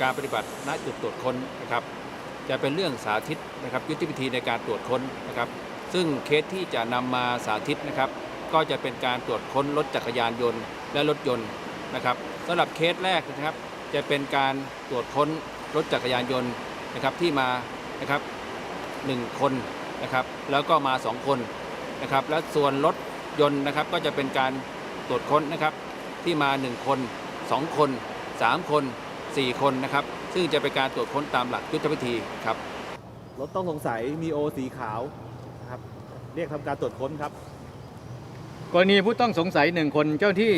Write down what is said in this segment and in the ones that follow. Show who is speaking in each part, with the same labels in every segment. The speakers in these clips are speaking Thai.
Speaker 1: การปฏิบัติณจุดตรวจค้นนะครับ จะเป็นเรื่องสาธิตนะครับยุทธวิธีในการตรวจค้นนะครับ ซึ่งเคสที่จะนำมาสาธิตนะครับ ก็จะเป็นการตรวจค้นรถจักรยานยนต์ และรถยนต์นะครับสำหรับเคสแรกนะครับ จะเป็นการตรวจค้นรถจักรยานยนต์นะครับที่มานะครับหนึ่งคนนะครับ แล้วก็มาสองคนนะครับ และส่วนรถยนต์นะครับก็จะเป็นการตรวจค้นนะครับที่มาหนึ่งคนสองคนสามคน สี่คนนะครับ ซึ่งจะเป็นการตรวจค้นตามหลักยุทธวิธีครับ
Speaker 2: รถต้องสงสัยมีโอสีขาวนะครับเรียกทำการตรวจค้นครับ
Speaker 3: กรณีผู้ต้องสงสัยหนึ่งคนเจ้าที่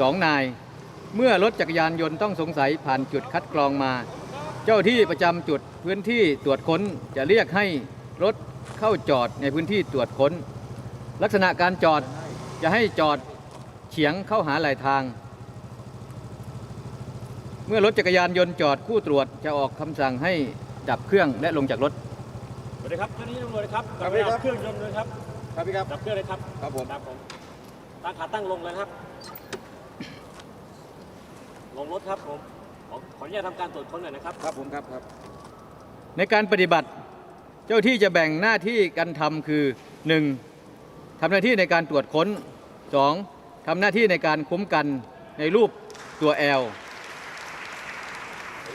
Speaker 3: สองนาย เมื่อรถจักรยานยนต์ต้องสงสัยผ่านจุดคัดกรองมา เจ้าที่ประจำจุดพื้นที่ตรวจค้นจะเรียกให้รถเข้าจอดในพื้นที่ตรวจค้น ลักษณะการจอดจะให้จอดเฉียงเข้าหาไหลทาง เมื่อรถจักรยานยนต์จอดคู่ตรวจจะออกคำสั่งให้ดับเครื่องและลงจากรถ
Speaker 4: สวัสดีครับเจ้าหน้าที่ตำรวจครับ
Speaker 2: ครับพี่ครับ
Speaker 4: เครื่องยนต์เลยครับ
Speaker 2: ครับพี่ครับ
Speaker 4: ดับเครื่องเลยครับ
Speaker 2: ครับผม
Speaker 4: ครับผมตั้งขาตั้งลงเลยนะครับ ลงรถครับผมขอขออนุญาตทำการตรวจค้นหน่อยนะครับ
Speaker 2: ครับผมครับครับ
Speaker 3: ในการปฏิบัติเจ้าที่จะแบ่งหน้าที่กันทำคือ 1. ทำหน้าที่ในการตรวจค้น 2. ทำหน้าที่ในการคุ้มกันในรูปตัว L
Speaker 1: ขออนุ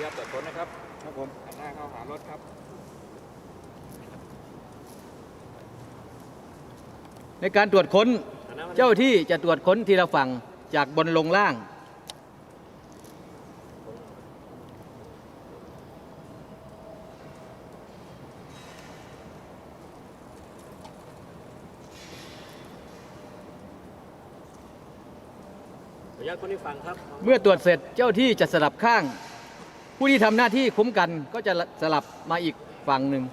Speaker 1: ญาตตรวจค้นนะครับ ครับผมหันหน้าเข้าหารถครับ
Speaker 3: ในการตรวจค้นเจ้าที่จะตรวจค้นทีละฝั่งจากบนลงล่าง
Speaker 4: ขออนุญาตคนที่ฟังครับ
Speaker 3: เมื่อตรวจเสร็จเจ้าที่จะสลับข้าง ผู้ที่ทำหน้าที่คุ้มกันก็จะสลับมาอีกฝั่งหนึ่ง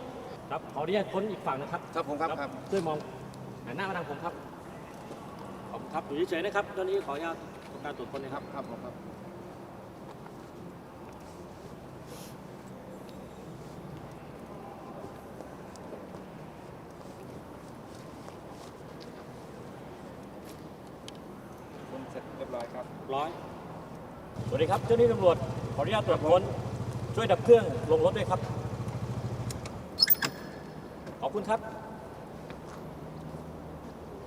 Speaker 4: ครับขออนุญาตค้นอีกฝั่งนะครับ
Speaker 2: ครับผมครับครับ
Speaker 4: ช่วยมองหันหน้ามาทางผมครับขอบคุณครับอยู่เฉยๆนะครับเจ้าหน้าที่ขออนุญาตทำการตรวจค้นนะครับ
Speaker 2: ครับผมครับ
Speaker 1: คนเสร็จเรียบร้อยครับ
Speaker 4: ร้อยสวัสดีครับเจ้าหน้าที่ตำรวจข ออนุญาตตรวจค้นช่วยดับเครื่องลงรถด้วยครับ ขอบคุณครับ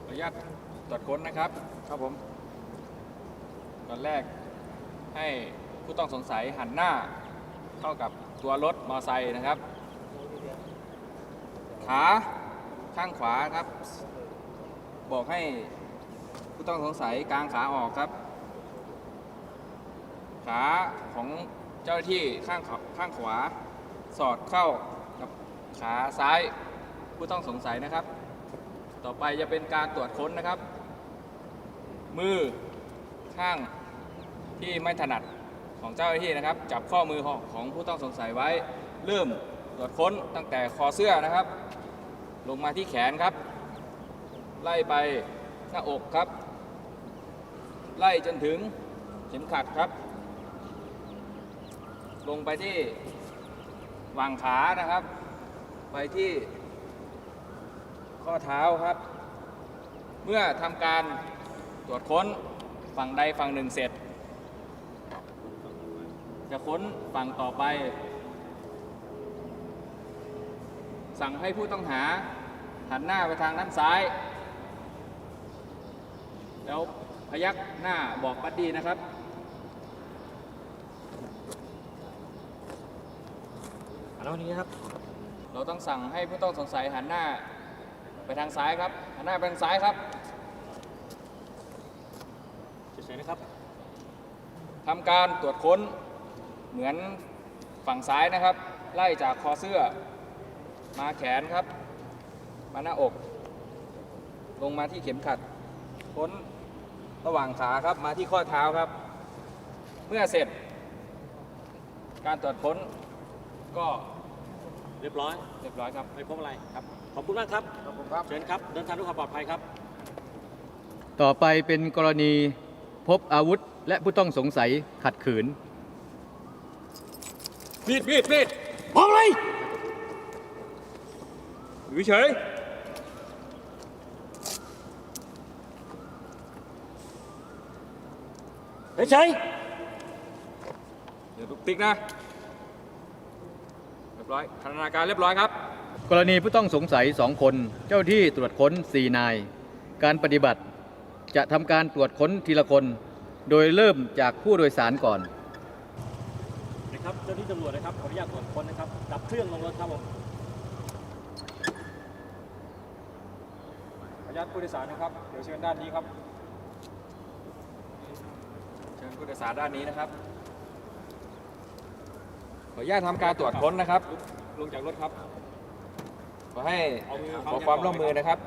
Speaker 1: ขออนุญาตตรวจค้นนะครับ ครับผม ตอนแรกให้ผู้ต้องสงสัยหันหน้าเข้ากับตัวรถมอไซค์นะครับ ขาข้างขวาครับ บอกให้ผู้ต้องสงสัยกางขาออกครับ ขาของเจ้าหน้าที่ข้างขวาข้างขวา สอดเข้ากับขาซ้ายผู้ต้องสงสัยนะครับ ต่อไปจะเป็นการตรวจค้นนะครับ มือข้างที่ไม่ถนัดของเจ้าหน้าที่นะครับ จับข้อมือของของผู้ต้องสงสัยไว้ เริ่มตรวจค้นตั้งแต่คอเสื้อนะครับ ลงมาที่แขนครับ ไล่ไปหน้าอกครับ ไล่จนถึงเข็มขัดครับ ลงไปที่วางขานะครับ ไปที่ ข้อเท้าครับ เมื่อทำการตรวจค้นฝั่งใดฝั่งหนึ่งเสร็จ จะค้นฝั่งต่อไป สั่งให้ผู้ต้องหาหันหน้าไปทางด้านซ้าย แล้วพยักหน้าบอกบัดดีนะครับ
Speaker 4: หันหน้ามาทางนี้ครับ
Speaker 1: เราต้องสั่งให้ผู้ต้องสงสัยหันหน้า ไปทางซ้ายครับหันหน้าไปทางซ้ายครับ
Speaker 4: เฉยๆนะครับ
Speaker 1: ทำการตรวจค้นเหมือนฝั่งซ้ายนะครับ ไล่จากคอเสื้อ มาแขนครับ มาหน้าอก ลงมาที่เข็มขัด ค้นระหว่างขาครับมาที่ข้อเท้าครับ เมื่อเสร็จ การตรวจค้นก็
Speaker 4: เรียบร้อย
Speaker 1: เรียบร้อยครับ
Speaker 4: ไม่พบอะไรครับ ขอบคุณมากครับ
Speaker 2: ครับผมครับ
Speaker 4: เชิญครับ เดินทางด้วยความปลอดภัยครับ
Speaker 3: ต่อไปเป็นกรณีพบอาวุธและผู้ต้องสงสัยขัดขืน
Speaker 1: มีดมีดมีด
Speaker 4: มองเลย
Speaker 1: อยู่เฉย
Speaker 4: เฉย
Speaker 1: เรียบทุกติ๊กนะเรียบร้อยพัฒนาการเรียบร้อยครับ
Speaker 3: กรณีผู้ต้องสงสัยสองคน เจ้าที่ตรวจค้น 4 นาย การปฏิบัติ จะทำการตรวจค้นทีละคน โดยเริ่มจากผู้โดยสารก่อน
Speaker 4: นะครับเจ้าหน้าที่ตำรวจนะครับขออนุญาตตรวจค้นนะครับดับเครื่องลงรถครับผม
Speaker 1: ขออนุญาตผู้โดยสารนะครับเดี๋ยวเชิญด้านนี้ครับ เชิญผู้โดยสารด้านนี้นะครับข ออนุญาตทำการตรวจค้นนะครับ ลงจากรถครับ ขอให้ขอความร่วมมือนะครับ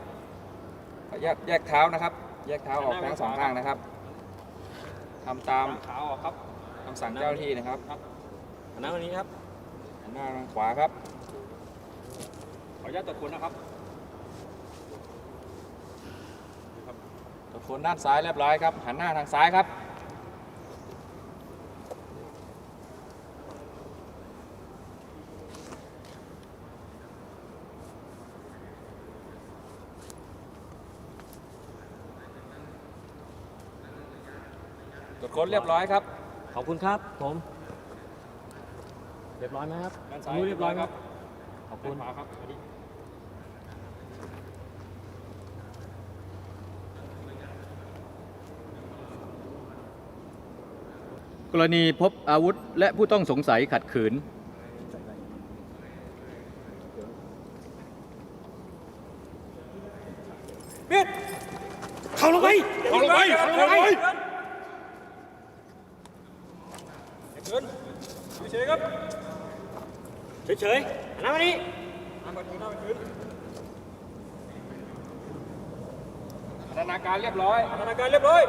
Speaker 1: ขออนุญาตแยกเท้านะครับ แยกเท้าออกทั้งสองข้างนะครับทำตาม
Speaker 4: ขาออกครับ
Speaker 1: คำสั่งเจ้าหน้าที่นะครับ
Speaker 4: หันหน้าวันนี้ครับ
Speaker 1: หันหน้าทางขวาครับ
Speaker 4: ขออนุญาตตรวจค้นนะครับ
Speaker 1: ตรวจค้นด้านซ้ายเรียบร้อยครับ หันหน้าทางซ้ายครับ ตรวจค้นเรียบร้อยครับ
Speaker 4: ขอบคุณครับผม เรียบร้อยไหมครับ
Speaker 1: ด้านซ้าย
Speaker 4: รู้เรียบร้อยครับ
Speaker 1: ขอบคุณครับ
Speaker 3: กรณีพบอาวุธและผู้ต้องสงสัยขัดขืน
Speaker 4: เข้าลงไปเข้าลงไปเข้าลงไป
Speaker 1: เฉยๆครับ
Speaker 4: เฉยๆหันหน้ามาถือ
Speaker 1: พัฒนาการเรียบร้อยพัฒนาการเรียบร้อย